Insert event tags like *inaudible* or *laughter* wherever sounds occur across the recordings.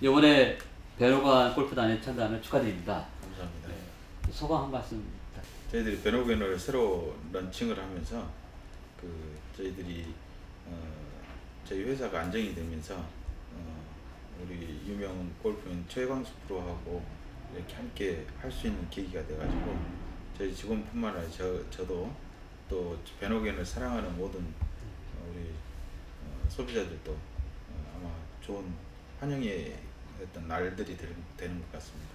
이번에 배로관 골프단의 창단을 축하드립니다. 감사합니다. 네. 소감 한 말씀. 저희들이 베노겐을 새로 런칭을 하면서 그 저희들이 어, 저희 회사가 안정이 되면서 어, 우리 유명 골프인 최광수 프로하고 이렇게 함께 할 수 있는 계기가 돼가지고 저희 직원뿐만 아니라 저, 저도 또 베노겐을 사랑하는 모든 어, 우리 어, 소비자들도 어, 아마 좋은 환영의 어떤 날들이 될, 되는 것 같습니다.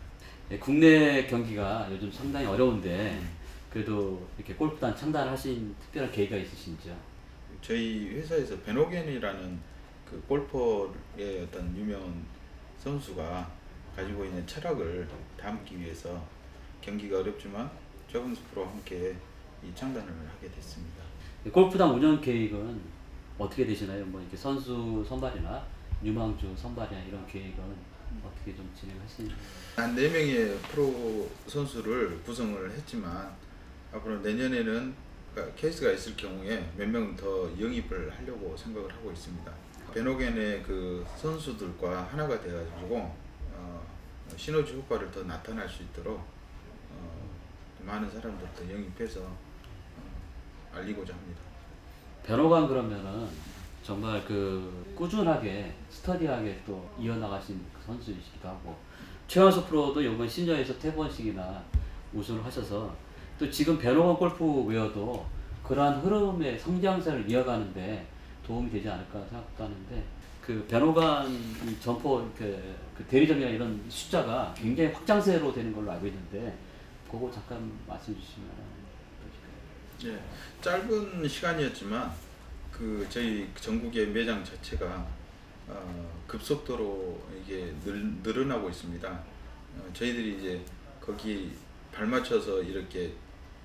네, 국내 경기가 요즘 상당히 어려운데 음. 그래도 이렇게 골프단 창단하신 특별한 계기가 있으신지요? 저희 회사에서 베노겐이라는 그 골퍼의 어떤 유명한 선수가 가지고 있는 철학을 담기 위해서 경기가 어렵지만 최근수 프로와 함께 이 창단을 하게 됐습니다. 네, 골프단 운영 계획은 어떻게 되시나요? 뭐 이렇게 선수 선발이나 유망주 선발이나 이런 계획은 어떻게 좀 진행하시는지? 한 4명의 프로 선수를 구성을 했지만 앞으로 내년에는 그러니까 케이스가 있을 경우에 몇 명 더 영입을 하려고 생각을 하고 있습니다. 베노겐의 그 선수들과 하나가 되어가지고 어, 시너지 효과를 더 나타날 수 있도록 어, 많은 사람들 더 영입해서 어, 알리고자 합니다. 변호관 그러면은 정말 그 꾸준하게 스터디하게 또 이어나가신 그 선수이시기도 하고 최완수 프로도 이번 시니어에서 태번씩이나 우승을 하셔서 또 지금 변호관 골프웨어도 그러한 흐름의 성장세를 이어가는데 도움이 되지 않을까 생각도 하는데 그 변호관 이 점포 이렇게 그 대리점이나 이런 숫자가 굉장히 확장세로 되는 걸로 알고 있는데 그거 잠깐 말씀 주시면? 예, 짧은 시간이었지만 그 저희 전국의 매장 자체가 어, 급속도로 이게 늘, 늘어나고 있습니다. 어, 저희들이 이제 거기 발맞춰서 이렇게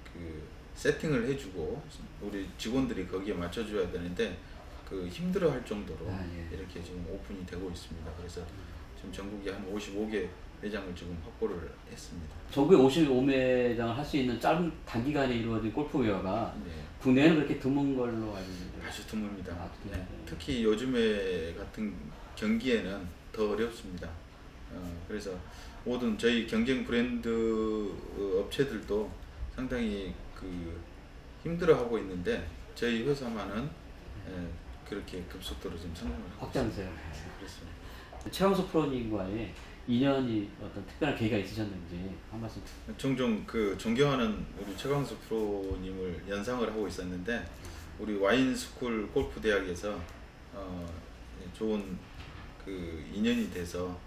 그 세팅을 해주고 우리 직원들이 거기에 맞춰줘야 되는데 그 힘들어할 정도로 아, 예. 이렇게 지금 오픈이 되고 있습니다. 그래서 지금 전국에 한 55개 매장을 지금 확보를 했습니다. 전국에 55매장을 할 수 있는 짧은 단기간에 이루어진 골프웨어가 네. 국내에는 그렇게 드문 걸로 알고 있는데 아주 드뭅니다. 아, 네. 네. 특히 요즘에 같은 경기에는 더 어렵습니다. 어, 그래서 모든 저희 경쟁 브랜드 어, 업체들도 상당히 그 힘들어하고 있는데 저희 회사만은 예, 그렇게 급속도로 지금 성공을 하고 확장세요. 있습니다. 그렇습니다. 최영수 프로님과의 인연이 어떤 특별한 계기가 있으셨는지 한 말씀 종종 그 존경하는 우리 최광수 프로님을 연상을 하고 있었는데 우리 와인 스쿨 골프 대학에서 어, 좋은 그 인연이 돼서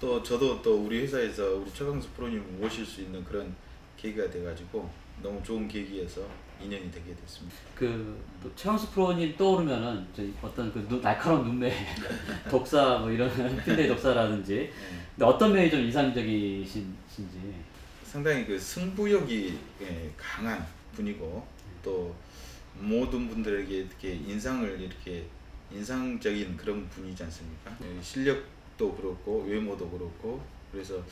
또 저도 또 우리 회사에서 우리 최광수 프로님을 모실 수 있는 그런 계기가 돼가지고 너무 좋은 계기에서 인연이 되게 됐습니다. 그또 최영수 프로님 떠오르면은 어떤 그 눈- 날카로운 눈매 *laughs* 독사 뭐 이런 *laughs* 필레 독사라든지 예. 근데 어떤 면이 좀 인상적이신지 상당히 그 승부욕이 예, 강한 분이고 또 모든 분들에게 이렇게 인상을 이렇게 인상적인 그런 분이지 않습니까? 예, 실력도 그렇고 외모도 그렇고 그래서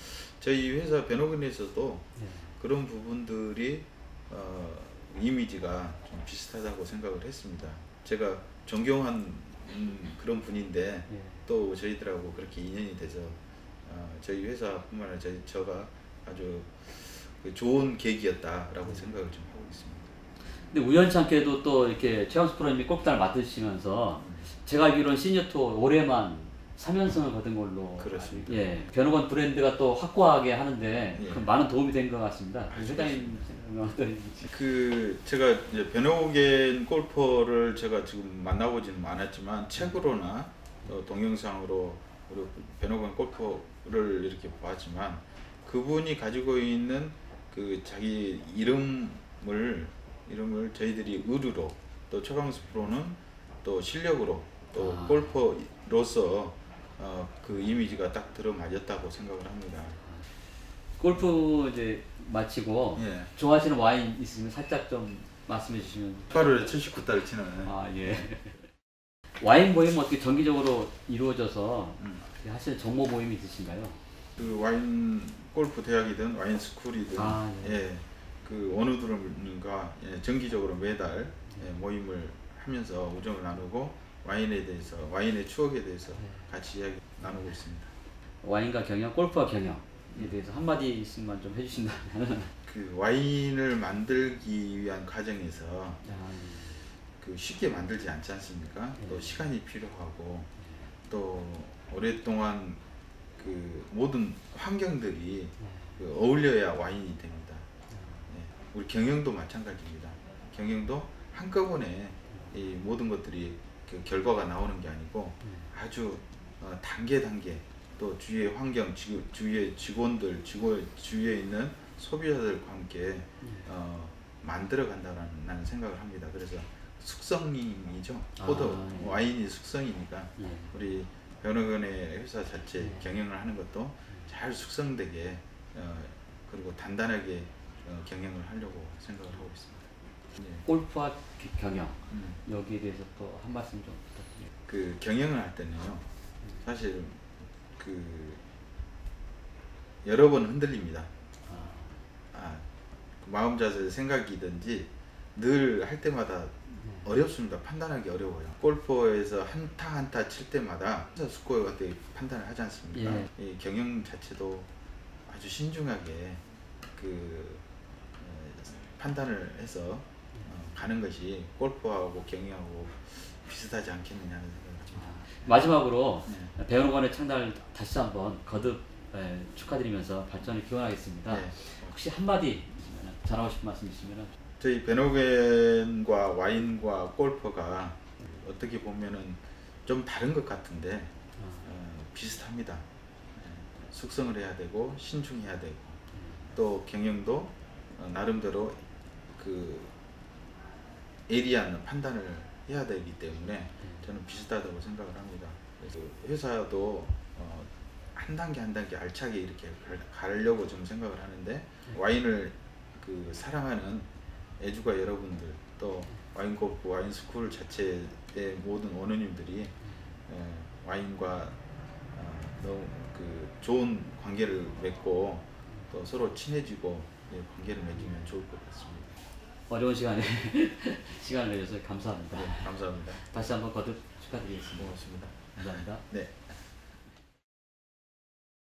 저희 회사 베노근에서도 네. 그런 부분들이 어, 이미지가 좀 비슷하다고 생각을 했습니다. 제가 존경한 음, 그런 분인데 예. 또 저희들하고 그렇게 인연이 돼서 어, 저희 회사뿐만 아니라 저희 저가 아주 그 좋은 계기였다라고 생각을 좀 하고 있습니다. 근데 우연치 않게도 또 이렇게 최영수 프로님이 골프단을 맡으시면서 제가 알기로는 시니어 투어 올해만 3연승을 거둔 걸로 그렇습니다. 예, 변호관 브랜드가 또 확고하게 하는데 예. 그 많은 도움이 된 것 같습니다. 회장님 생각은 어떠신지? 그 제가 이제 베노겐 골퍼를 제가 지금 만나보지는 않았지만 책으로나 또 동영상으로 우리 베노겐 골퍼를 이렇게 봤지만 그분이 가지고 있는 그 자기 이름을 이름을 저희들이 의류로 또 최강수 프로는 또 실력으로 또 아. 골퍼로서 어, 그 이미지가 딱 들어맞았다고 생각을 합니다. 골프 이제 마치고 예. 좋아하시는 와인 있으면 살짝 좀 말씀해 주시면 8월 79달 치는 아 예. 와인 모임 어떻게 정기적으로 이루어져서 음. 하시는 정모 모임이 있으신가요? 그 와인 골프 대학이든 와인 스쿨이든 아, 예. 예, 그 원우들과 예, 정기적으로 매달 예, 모임을 하면서 우정을 나누고 와인에 대해서 와인의 추억에 대해서 네. 같이 이야기 나누고 있습니다. 와인과 경영, 골프와 경영에 대해서 한마디씩만 좀 해주신다면. *laughs* 그 와인을 만들기 위한 과정에서 아, 그 쉽게 만들지 않지 않습니까? 네. 또 시간이 필요하고 또 오랫동안 그 모든 환경들이 그 어울려야 와인이 됩니다. 네. 우리 경영도 마찬가지입니다. 경영도 한꺼번에 이 모든 것들이 그 결과가 나오는 게 아니고 아주 어, 단계 단계 또 주위의 환경, 주, 주위의 직원들, 직원, 주위에 있는 소비자들과 함께 어, 만들어 간다는 생각을 합니다. 그래서 숙성이죠. 포도 아, 예. 와인이 숙성이니까 네. 우리 변호원의 회사 자체 네. 경영을 하는 것도 잘 숙성되게 어, 그리고 단단하게 어, 경영을 하려고 생각을 하고 있습니다. 예. 골프와 기- 경영 음. 여기에 대해서 또 한 말씀 좀 부탁드립니다. 그 경영을 할 때는요 사실 그 여러 번 흔들립니다. 아, 아, 그 마음 자세 생각이든지 늘 할 때마다 어렵습니다. 판단하기 어려워요. 골퍼에서 한타 한타 칠 때마다 스코어 같은 판단을 하지 않습니까? 예. 이 경영 자체도 아주 신중하게 그 어, 판단을 해서 어, 가는 것이 골프하고 경영하고 비슷하지 않겠느냐는 생각을 합니다. 아, 마지막으로 네. 배우원의 창달 다시 한번 거듭 예, 축하드리면서 발전을 기원하겠습니다. 네. 혹시 한마디 전하고 싶은 말씀 있으면 저희 베노겐과 와인과 골프가 어떻게 보면은 좀 다른 것 같은데 어, 비슷합니다. 예, 숙성을 해야 되고 신중해야 되고 또 경영도 어, 나름대로 그 예리한 판단을 해야 되기 때문에 저는 비슷하다고 생각을 합니다. 그래서 회사도 어, 한 단계 한 단계 알차게 이렇게 갈- 가려고 좀 생각을 하는데 와인을 그 사랑하는 애주가 여러분들 또 와인 골프 와인 스쿨 자체의 모든 원우님들이 에, 와인과 어, 너무 그 좋은 관계를 맺고 또 서로 친해지고 예, 관계를 맺으면 좋을 것 같습니다. 어려운 시간에 *laughs* 시간을 내줘서 감사합니다. 네, 감사합니다. 다시 한번 거듭 축하드리겠습니다. 고맙습니다. 감사합니다. 네.